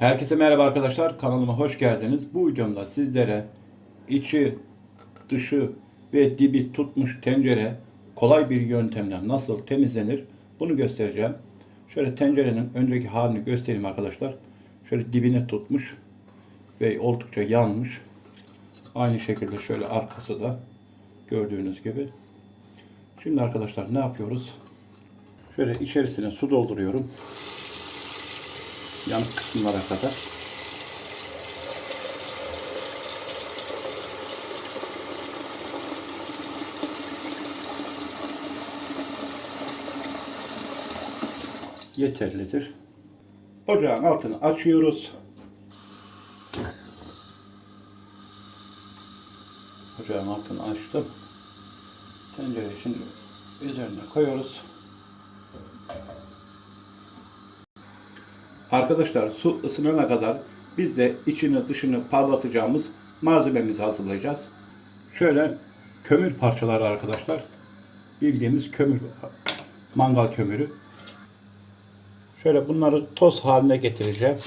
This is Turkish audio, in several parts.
Herkese merhaba arkadaşlar. Kanalıma hoş geldiniz. Bu videomda sizlere içi, dışı ve dibi tutmuş tencere kolay bir yöntemle nasıl temizlenir bunu göstereceğim. Şöyle tencerenin önceki halini göstereyim arkadaşlar. Şöyle dibini tutmuş ve oldukça yanmış. Aynı şekilde şöyle arkası da gördüğünüz gibi. Şimdi arkadaşlar ne yapıyoruz? Şöyle içerisine su dolduruyorum yanık kısımlara kadar. Yeterlidir. Ocağın altını açıyoruz. Ocağın altını açtım. Tencereyi şimdi üzerine koyuyoruz. Arkadaşlar su ısınana kadar biz de içini dışını parlatacağımız malzememizi hazırlayacağız. Şöyle kömür parçaları arkadaşlar. Bildiğimiz kömür, mangal kömürü. Şöyle bunları toz haline getireceğim.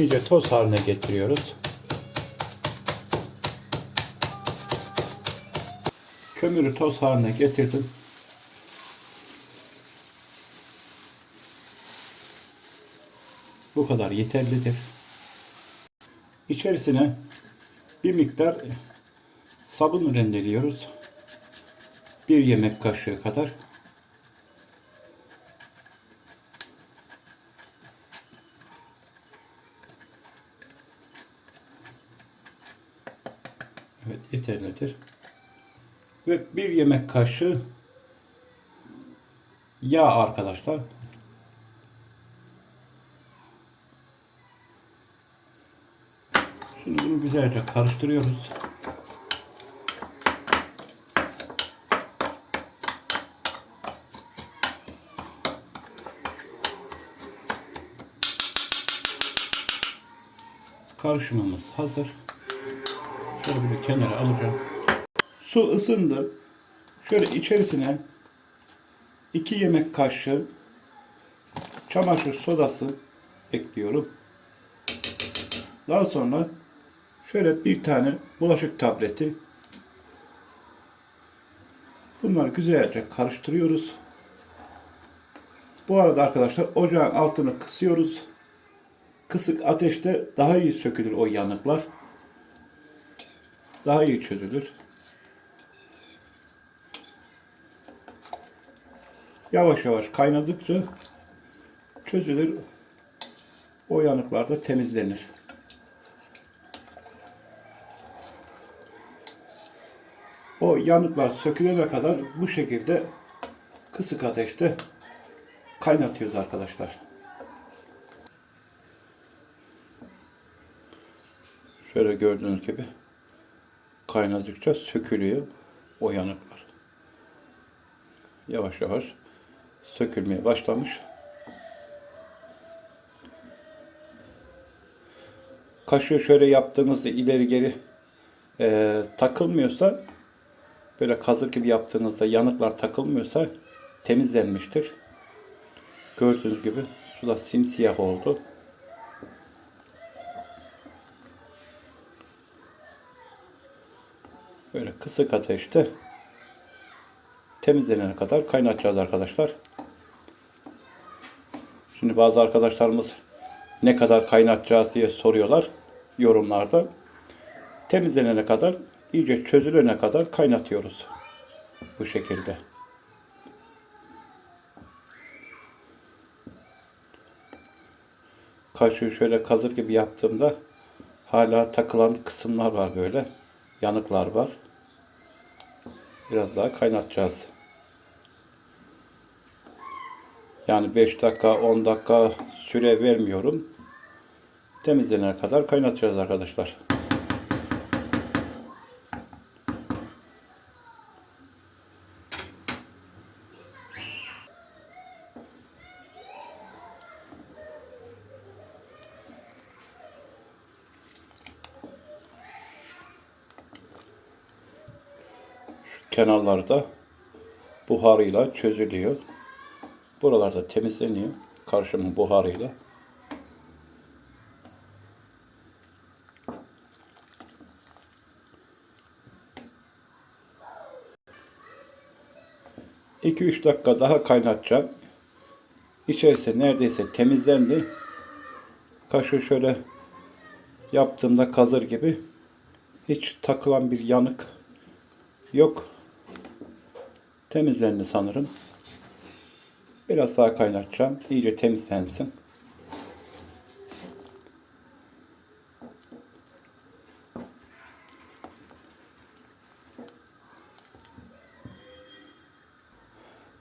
İyice toz haline getiriyoruz. Kömürü toz haline getirdim. Bu kadar yeterlidir. İçerisine bir miktar sabun rendeliyoruz. Bir yemek kaşığı kadar. Yeterlidir. Ve bir yemek kaşığı yağ arkadaşlar. Şimdi bunu güzelce karıştırıyoruz. Karışımımız hazır. Şöyle bir kenara alacağım. Su ısındı. Şöyle içerisine 2 yemek kaşığı çamaşır sodası ekliyorum. Daha sonra şöyle bir tane bulaşık tableti bunları güzelce karıştırıyoruz. Bu arada arkadaşlar ocağın altını kısıyoruz. Kısık ateşte daha iyi sökülür o yanıklar daha iyi çözülür. Yavaş yavaş kaynadıkça çözülür. O yanıklar da temizlenir. O yanıklar sökülene kadar bu şekilde kısık ateşte kaynatıyoruz arkadaşlar. Şöyle gördüğünüz gibi kaynadıkça sökülüyor o yanıklar. Yavaş yavaş sökülmeye başlamış. Kaşığı şöyle yaptığınızda ileri geri e, takılmıyorsa böyle kazık gibi yaptığınızda yanıklar takılmıyorsa temizlenmiştir. Gördüğünüz gibi su da simsiyah oldu. Kısık ateşte temizlenene kadar kaynatacağız arkadaşlar. Şimdi bazı arkadaşlarımız ne kadar kaynatacağız diye soruyorlar yorumlarda. Temizlenene kadar, iyice çözülene kadar kaynatıyoruz. Bu şekilde. Kaşığı şöyle kazır gibi yaptığımda hala takılan kısımlar var böyle. Yanıklar var. Biraz daha kaynatacağız. Yani 5 dakika 10 dakika süre vermiyorum. Temizlenene kadar kaynatacağız arkadaşlar. Kenarlarda buharıyla çözülüyor. Buralarda temizleniyor karşımın buharıyla. İki üç dakika daha kaynatacağım. İçerisi neredeyse temizlendi. Kaşı şöyle yaptığımda kazır gibi hiç takılan bir yanık yok. Temizlendi sanırım. Biraz daha kaynatacağım. İyice temizlensin.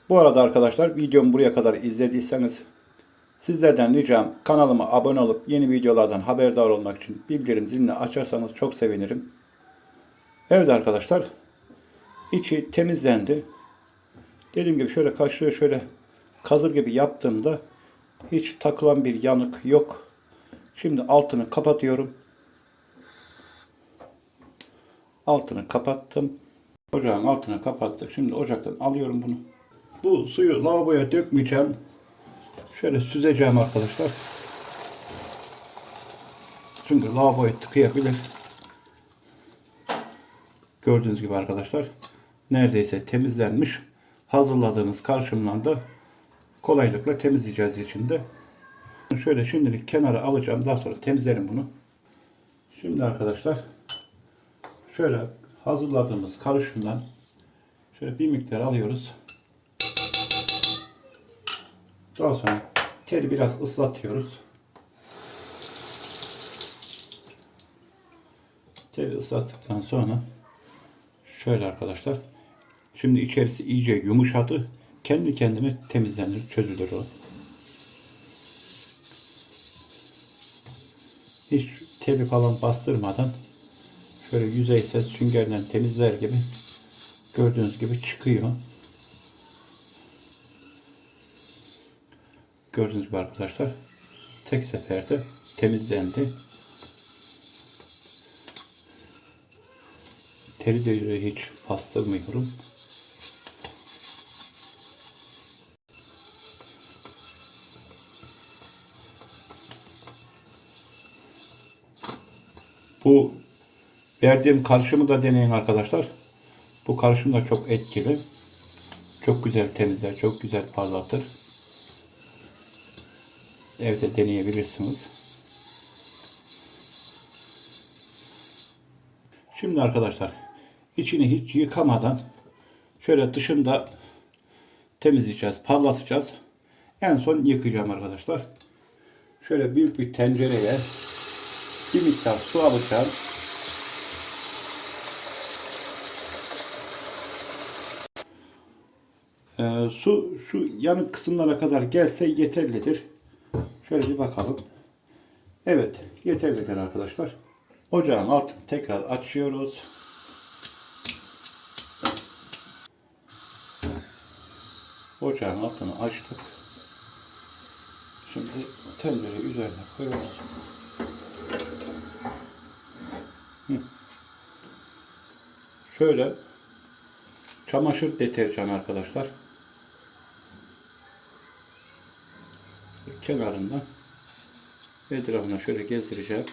Bu arada arkadaşlar videomu buraya kadar izlediyseniz sizlerden ricam kanalıma abone olup yeni videolardan haberdar olmak için bildirim zilini açarsanız çok sevinirim. Evet arkadaşlar içi temizlendi. Dediğim gibi şöyle kaşığı şöyle kazır gibi yaptığımda hiç takılan bir yanık yok. Şimdi altını kapatıyorum. Altını kapattım. Ocağın altını kapattık. Şimdi ocaktan alıyorum bunu. Bu suyu lavaboya dökmeyeceğim. Şöyle süzeceğim arkadaşlar. Çünkü lavaboyu tıkayabilir. Gördüğünüz gibi arkadaşlar neredeyse temizlenmiş. Hazırladığımız karşımdan da kolaylıkla temizleyeceğiz içinde. Şöyle şimdilik kenara alacağım. Daha sonra temizlerim bunu. Şimdi arkadaşlar şöyle hazırladığımız karışımdan şöyle bir miktar alıyoruz. Daha sonra teri biraz ıslatıyoruz. Teri ıslattıktan sonra şöyle arkadaşlar. Şimdi içerisi iyice yumuşadı. Kendi kendine temizlenir, çözülür o. Hiç teli falan bastırmadan şöyle yüzeysel süngerden temizler gibi gördüğünüz gibi çıkıyor. Gördüğünüz gibi arkadaşlar tek seferde temizlendi. Teri de hiç bastırmıyorum. Bu verdiğim karışımı da deneyin arkadaşlar. Bu karışım da çok etkili. Çok güzel temizler, çok güzel parlatır. Evde deneyebilirsiniz. Şimdi arkadaşlar içini hiç yıkamadan şöyle dışında temizleyeceğiz, parlatacağız. En son yıkayacağım arkadaşlar. Şöyle büyük bir tencereye bir miktar su alacağım. Ee, su şu yanık kısımlara kadar gelse yeterlidir. Şöyle bir bakalım. Evet, yeterlidir arkadaşlar. Ocağın altını tekrar açıyoruz. Ocağın altını açtık. Şimdi tencereyi üzerine koyuyoruz. Hı. Şöyle çamaşır deterjanı arkadaşlar. kenarından etrafına şöyle gezdireceğim.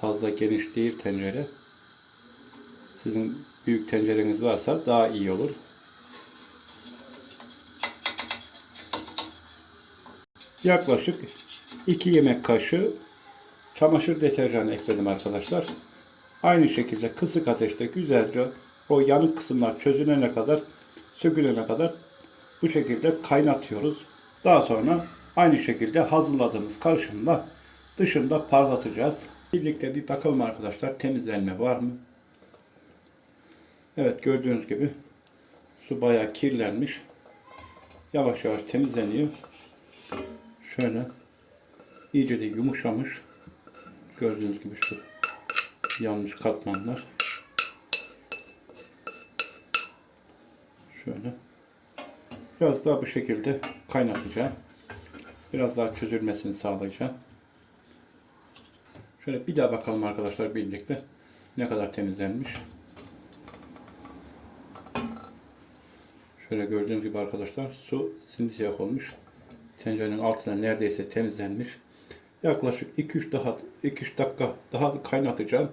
Fazla geniş değil tencere. Sizin büyük tencereniz varsa daha iyi olur. Yaklaşık 2 yemek kaşığı çamaşır deterjanı ekledim arkadaşlar. Aynı şekilde kısık ateşte güzelce o yanık kısımlar çözülene kadar sökülene kadar bu şekilde kaynatıyoruz. Daha sonra aynı şekilde hazırladığımız karışımla dışında parlatacağız. Birlikte bir bakalım arkadaşlar temizlenme var mı? Evet gördüğünüz gibi su bayağı kirlenmiş. Yavaş yavaş temizleniyor. Şöyle iyice de yumuşamış. Gördüğünüz gibi şu yanmış katmanlar. Şöyle. Biraz daha bu şekilde kaynatacağım. Biraz daha çözülmesini sağlayacağım. Şöyle bir daha bakalım arkadaşlar birlikte. ne kadar temizlenmiş. Şöyle gördüğünüz gibi arkadaşlar su simsiyah olmuş. Tencerenin altına neredeyse temizlenmiş. Yaklaşık 2-3 daha 2-3 dakika daha kaynatacağım.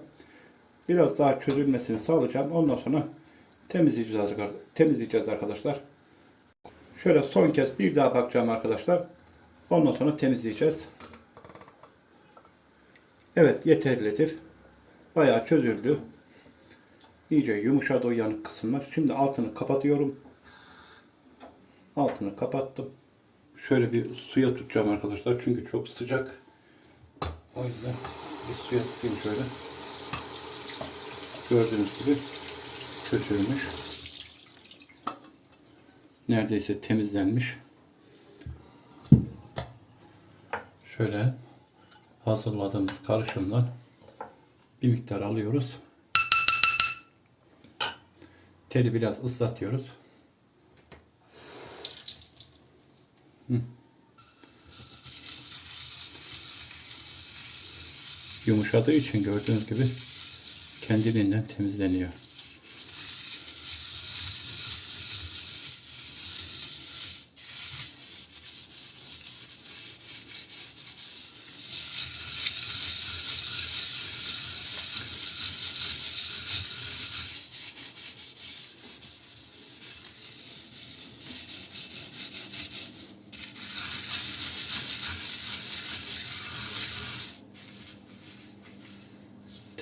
Biraz daha çözülmesini sağlayacağım. Ondan sonra temizleyeceğiz, temizleyeceğiz arkadaşlar. Şöyle son kez bir daha bakacağım arkadaşlar. Ondan sonra temizleyeceğiz. Evet yeterlidir. Bayağı çözüldü. İyice yumuşadı o yanık kısımlar. Şimdi altını kapatıyorum. Altını kapattım. Şöyle bir suya tutacağım arkadaşlar. Çünkü çok sıcak. O yüzden bir suya tutayım şöyle. Gördüğünüz gibi çözülmüş. Neredeyse temizlenmiş. Şöyle hazırladığımız karışımdan bir miktar alıyoruz. Teli biraz ıslatıyoruz. Hı. Yumuşadığı için gördüğünüz gibi kendiliğinden temizleniyor.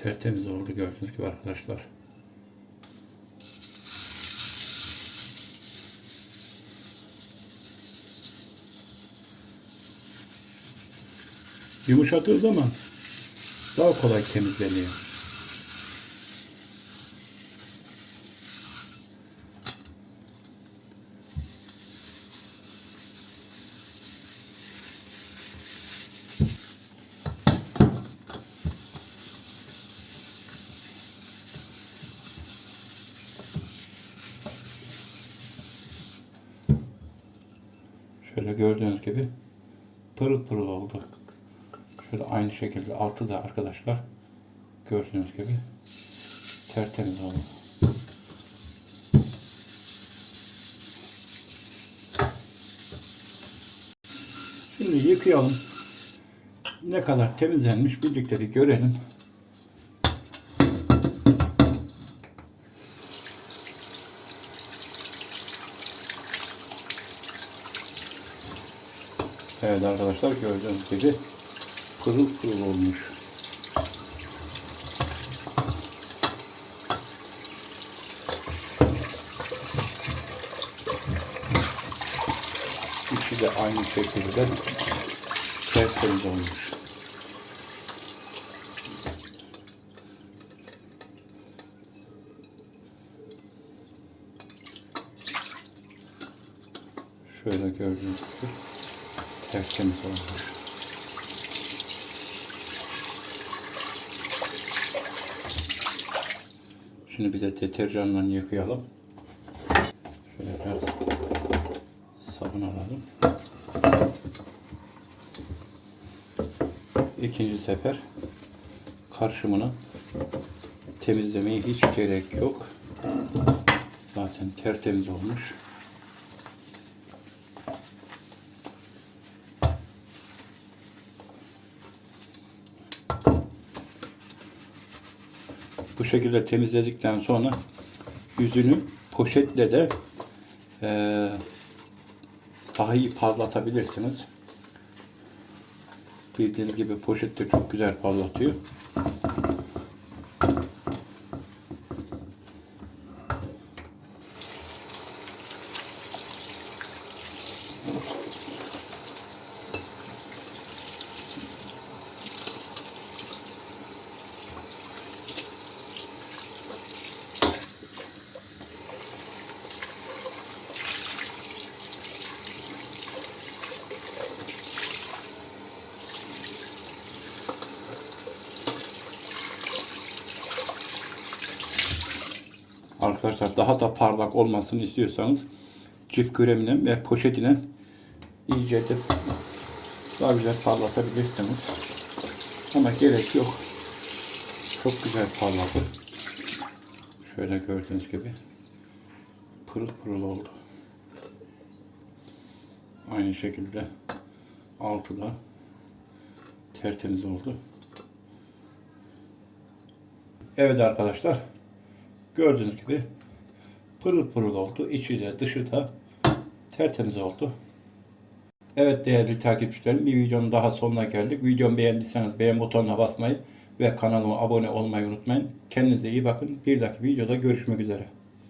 Tertemiz oldu gördüğünüz gibi arkadaşlar. Yumuşadığı zaman daha kolay temizleniyor. Şöyle gördüğünüz gibi pırıl pırıl oldu. Şöyle aynı şekilde altı da arkadaşlar gördüğünüz gibi tertemiz oldu. Şimdi yıkayalım. Ne kadar temizlenmiş birlikte bir görelim. Evet arkadaşlar gördüğünüz gibi pırıl pırıl olmuş. İçi de aynı şekilde tertemiz olmuş. Şöyle gördüğünüz gibi tertemiz olmuş. Şimdi bir de deterjanla yıkayalım. Şöyle biraz sabun alalım. İkinci sefer karışımını temizlemeye hiç gerek yok. Zaten tertemiz olmuş. Şekilde temizledikten sonra yüzünü poşetle de eee daha iyi parlatabilirsiniz. Bildiğiniz gibi poşet de çok güzel parlatıyor. Arkadaşlar daha da parlak olmasını istiyorsanız çift kremle ve poşetine iyice de daha güzel parlatabilirsiniz. Ama gerek yok. Çok güzel parladı. Şöyle gördüğünüz gibi pırıl pırıl oldu. Aynı şekilde altı da tertemiz oldu. Evet arkadaşlar gördüğünüz gibi pırıl pırıl oldu. İçi de dışı da tertemiz oldu. Evet değerli takipçilerim bir videonun daha sonuna geldik. Videomu beğendiyseniz beğen butonuna basmayı ve kanalıma abone olmayı unutmayın. Kendinize iyi bakın. Bir dahaki videoda görüşmek üzere.